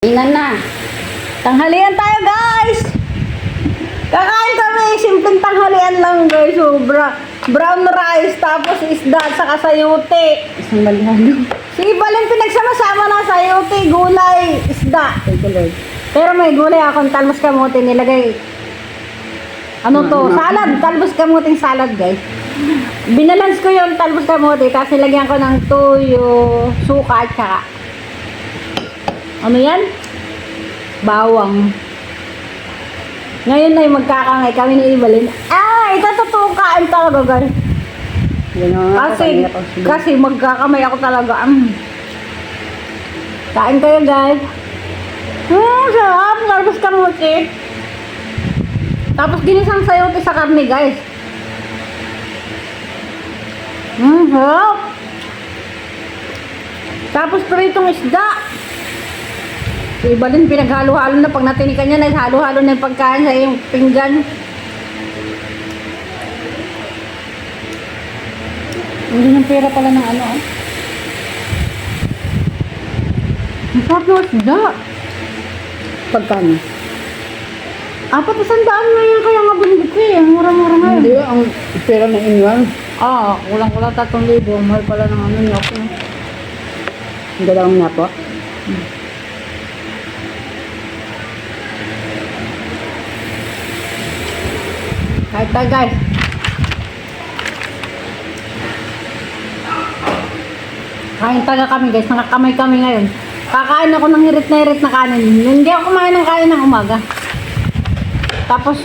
Inan na. Tanghalian tayo, guys! Kakain kami, simpleng tanghalian lang, guys. So, bra brown rice, tapos isda, saka sayote. Isang balihado. Sige, balin pinagsama-sama na sayote, gulay, isda. Thank you, Lord. Pero may gulay akong talbos kamote nilagay. Ano to? Ano? Salad. Talbos kamoting salad, guys. Binalance ko yung talbos kamote, tapos nilagyan ko ng tuyo, suka, at saka ano yan? Bawang. Ngayon na yung magkakangay kami ni Ibalin. Ah, kain talaga, guys. Kasi, kasi magkakamay ako talaga. Mm. Kain kayo, guys. Hmm, sarap. Talbos kamote. Tapos ginisang sayote sa karne, guys. Hmm, sarap. Tapos pritong isda. Yung Iba din pinaghalo-halo na pag natinikan niya na halo-halo na yung pagkain sa yung pinggan. Hindi ng pera pala ng ano, ah. Ang sarap ng isda. Pagkano? Apat na sandaan ngayon kaya nga binili ko eh. Ang mura-mura ngayon. Hindi, ang pera na inuwan. Ah, kulang-kulang tatlong libo. Ang Mahal pala ng ano niya ako. Ang dalawang nga po. Kahit guys. Kain talaga kami guys. Nakakamay kami ngayon. Kakain ako ng hirit na hirit na kanin. Hindi ako kumain ng kain ng umaga. Tapos,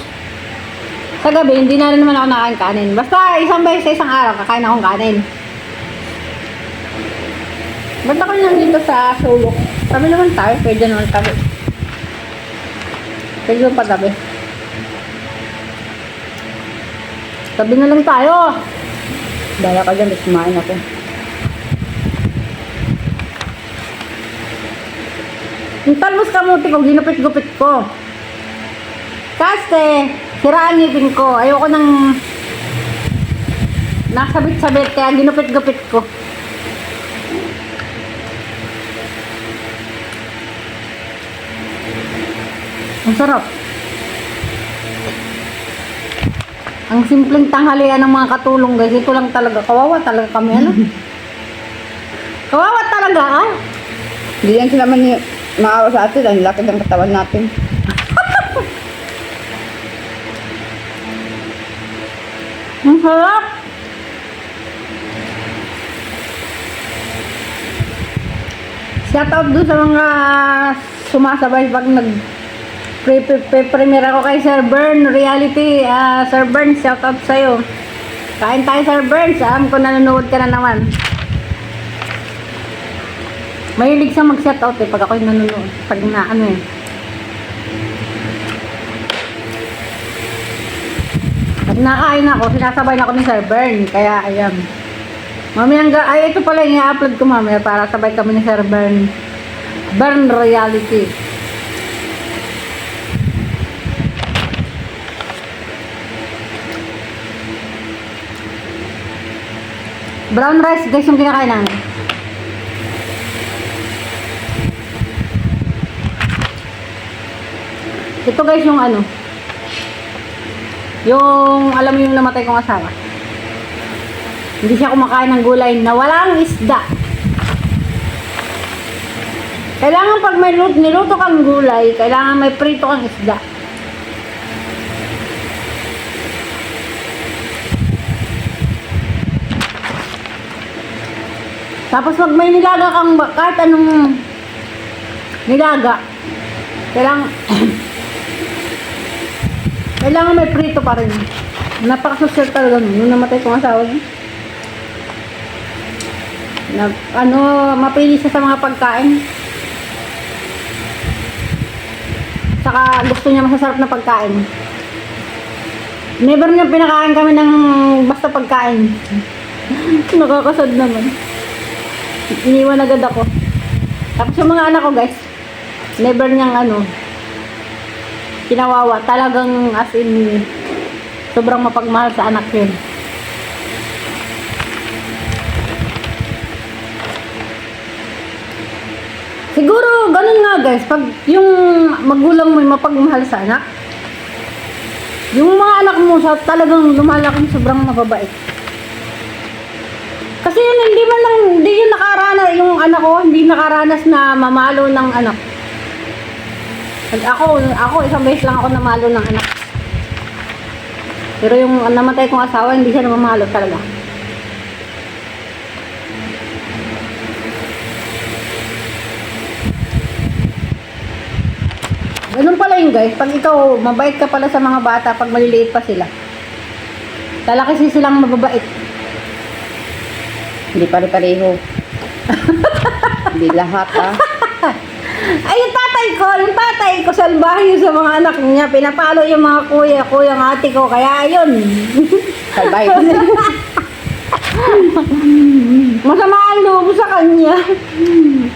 sa gabi, hindi na rin naman ako nakain kanin. Basta isang beses sa isang araw, kakain akong kanin. Ba't ako nandito sa sulok? Tabi naman tayo. Pwede naman tabi. Pwede naman patabi. Tabi na lang tayo. Dala ka dyan, kumain ako. Yung talbos kamuti ko, ginupit-gupit ko. Kasi, sira ang ngipin ko. Ayoko nang nasabit-sabit, kaya ginupit-gupit ko. Ang sarap. Ang simpleng tanghalian ng mga katulong guys. Ito lang talaga. Kawawa talaga kami. Ano? Kawawa talaga ah. Hindi yan sila man maawa sa atin. Ang laki ng katawan natin. Ang sarap! Shout out doon sa mga sumasabay pag nag pre pre ako kay Sir Bern Reality. Ah, Sir Bern, shout out sa'yo. Kain tayo Sir Bern. Alam ko nanonood ka na naman. Mahilig siya mag-shout out eh pag ako'y nanonood. Pag na ano eh. Pag nakain ako, sinasabay na ako ni Sir Bern. Kaya, ayan. Mamayang ga... Ay, ito pala yung i-upload ko mamaya para sabay kami ni Sir Bern. Bern Reality. Brown rice, guys, yung kinakain namin. Ito guys yung ano, yung, alam mo yung namatay kong asawa. Hindi siya kumakain ng gulay na walang isda. Kailangan pag may lut- niluto kang gulay, kailangan may prito kang isda. Tapos pag may nilaga kang kahit anong nilaga, kailangan kailangan may prito pa rin. Napakasosyo talaga nun. Nung namatay kong asawa niya. Na, ano, mapili siya sa mga pagkain. Saka gusto niya masasarap na pagkain. Never niya pinakain kami ng basta pagkain. Nakakasad naman. Iniwan agad ako. Tapos yung mga anak ko guys, never niyang ano, kinawawa. Talagang as in, sobrang mapagmahal sa anak yun. Siguro, ganun nga guys, pag magulang mo yung mapagmahal sa anak. Yung mga anak mo sa talagang lumalaki sobrang mababait. Kasi yun, hindi man lang, hindi yun nakaranas, yung anak ko, hindi nakaranas na mamalo ng anak. Pag ako, ako, isang beses lang ako namalo ng anak. Pero yung namatay kong asawa, hindi siya namamalo talaga. Ganun pala yun guys, pag ikaw mabait ka pala sa mga bata pag maliliit pa sila. Lalaki si silang mababait. Hindi pare-pareho. Hindi lahat ah. Ay, yung tatay ko, yung tatay ko, salbahe yun sa mga anak niya. Pinapalo yung mga kuya, kuya ng ate ko. Kaya yun. Salbay. Masama ang loob sa kanya.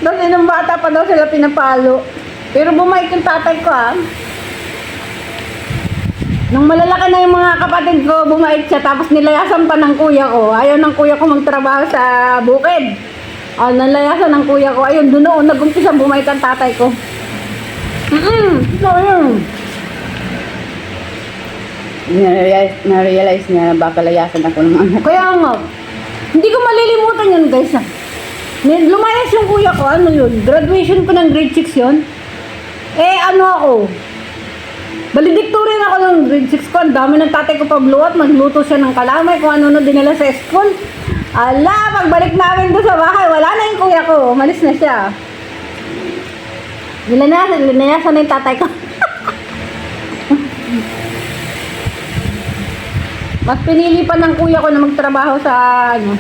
Kasi nung bata pa daw sila pinapalo. Pero bumait yung tatay ko ah. Nung malalaki na yung mga kapatid ko, bumait siya. Tapos nilayasan pa ng kuya ko. Ayaw ng kuya ko magtrabaho sa bukid. Oh, nalayasan ng kuya ko. Ayun, doon noon, nag-umpisa bumait ang tatay ko. Mm-mm, so yun. Na-realize, na-realize niya na baka layasan ako ng anak. Kaya nga, hindi ko malilimutan yun guys. ah. May- Lumayas yung kuya ko, ano yun, graduation ko ng grade 6 yun. Eh, ano ako, valedictorian ako ng grade 6 ko. Ang dami ng tatay ko pabluwat, magluto siya ng kalamay, kung ano na dinala sa school. Ala, pagbalik namin doon sa bahay, wala na yung kuya ko, umalis na siya. Nilanayasan, nilanayasan na yung tatay ko. Mas pinili pa ng kuya ko na magtrabaho sa ano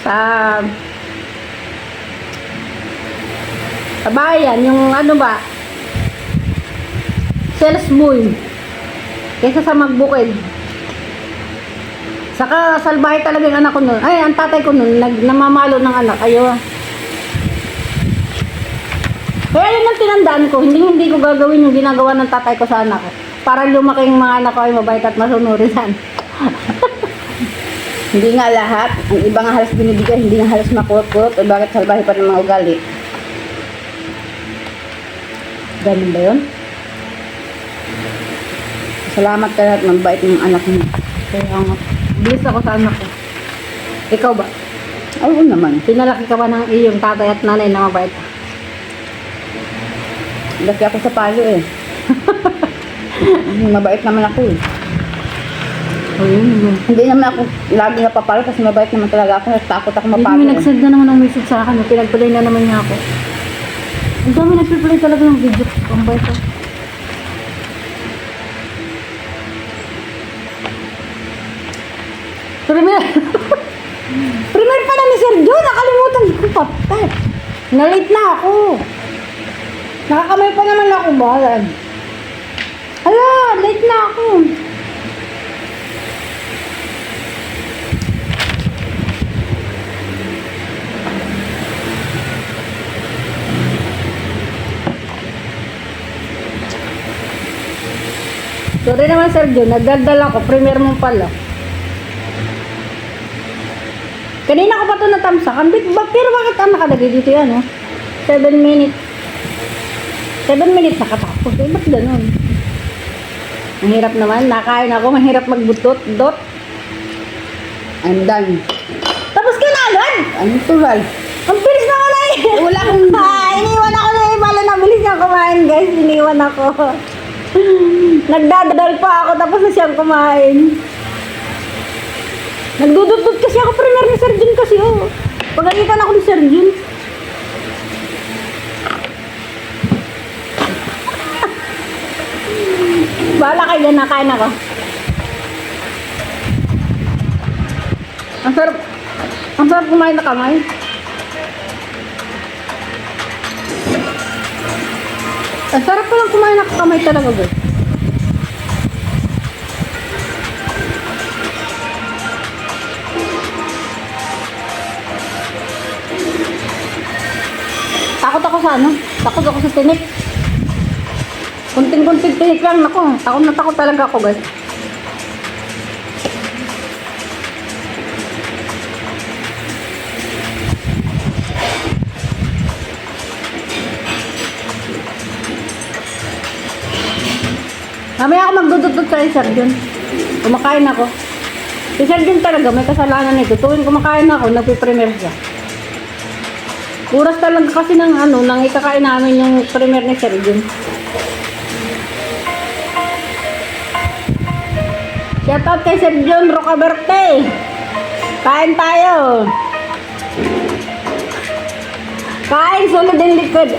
sa sa bayan, yung ano ba sales boy kaysa sa magbukid. Saka salbahe talaga yung anak ko nun. Ay, ang tatay ko nun, nag, namamalo ng anak. Ayaw. Kaya yun ang tinandaan ko. Hindi hindi ko gagawin yung ginagawa ng tatay ko sa anak ko. Para lumaki yung mga anak ko ay mabait at masunurin. Hindi nga lahat. Ang iba nga halos binibigay, hindi nga halos makurot-kurot. O bakit salbahe pa ng mga ugali? Ganun ba yun? Salamat ka lahat, mabait ng anak mo. Kaya nga. Bilis ako sa anak ko. Ikaw ba? Oo naman. Pinalaki ka ba ng iyong tatay at nanay na mabait? Laki ako sa palo eh. mabait naman ako eh. Ayun. Hindi naman ako lagi napapalo kasi mabait naman talaga ako. Takot ako Hindi mapalo. may eh. nag-send na naman ng message sa akin. Pinagpalay na naman niya ako. Ang dami nagpipalay talaga ng video. Ang bait ko. Premier. Premier pala ni Sir Joe. Nakalimutan ko pa. Tet. Na-late na ako. Nakakamay pa naman ako ba? Ala, late na ako. Sorry naman Sir Joe, nagdaldal ako. Premier mo pala. Kanina ko pa ito natamsak. Ang bit ba? Pero bakit ang nakalagay dito yan, oh? 7 minutes. 7 minutes nakatapos. Eh, ba't ganun? Ang hirap naman. Nakain ako. Mahirap magbutot. Dot. I'm done. Tapos ka na agad! Ano tural? Ang bilis na wala eh. Wala akong- Ah, iniwan ako na ibala na bilis niyang kumain guys. Iniwan ako. Nagdadal pa ako tapos na siyang kumain. Nagdududot kasi ako premier ni Sir Jun kasi oh. Pagalitan ako ni Sir Jun. Bahala kayo nakain ako. Ang sarap, ang sarap kumain na kamay. Ang sarap pa lang kumain na kamay talaga, guys. ako sa ano. Takot ako sa tinik. Kunting-kunting tinik lang. Nako, takot na takot talaga ako guys. Mamaya ako magdududod sa Sergeon. Kumakain ako. Si Sergeon talaga, may kasalanan nito. Tuwing kumakain ako, nagpiprimer siya. Oras talaga kasi ng ano, nang ikakain namin yung premiere ni Sir Jun. Shoutout kay Sir Jun Rocaberte. Kain tayo. Kain, sunod din liquid.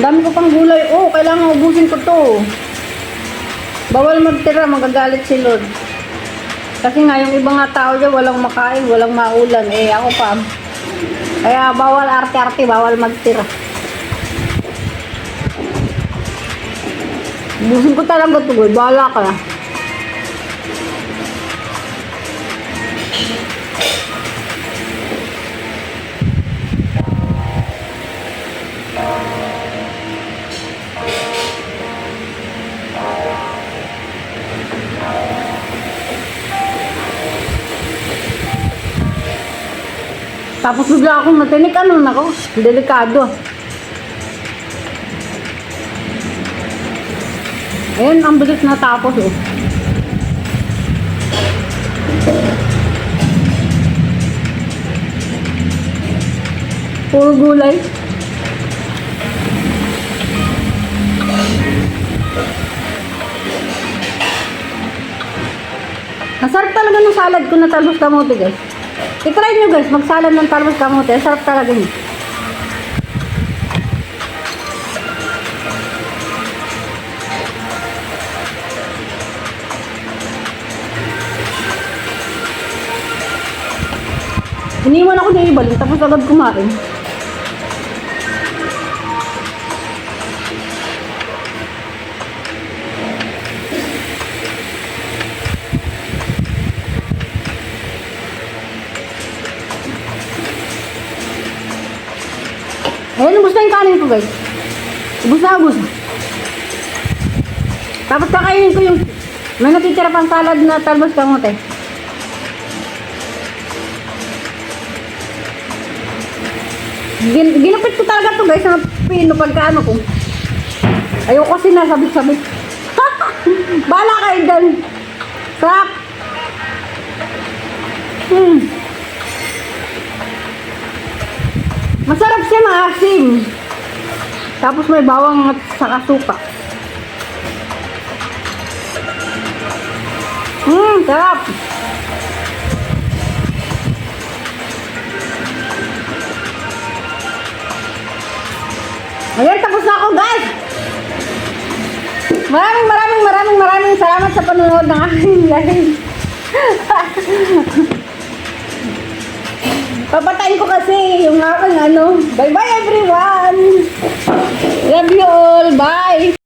Dami ko pang gulay. Oh, kailangan ubusin ko to. Bawal magtira, magagalit si Lord. Kasi nga, yung ibang nga tao dyan, walang makain, walang maulan. Eh, ako pa. Kaya bawal arte-arte, bawal magtira. Ubusin ko talaga to, boy. Bahala ka na. Tapos bigla akong matinik, ano na ko? Delikado. Ayun, ang bilis na tapos eh. Puro gulay. Masarap talaga ng salad ko na talbos kamote guys. I-try nyo guys, magsalad ng talbos kamote. Ang sarap talaga niya. Iniwan ako niya ibalik, tapos agad kumain. Ayun, ubus na yung kanin ko guys. Ubus na, ubus. Tapos kakainin ko yung may natitira pang salad na talbos kamote. Gin ginupit ko talaga to guys sa pino pagka ano ko. Ayoko kasi nasabit-sabit. Bala kayo dyan. Sarap. Siya maasim. Tapos may bawang at saka suka. Hmm, sarap. Ayan, tapos na ako guys. Maraming maraming maraming maraming salamat sa panonood ng aking live. Papatayin ko kasi yung aking ano. Bye bye everyone. Love you all. Bye.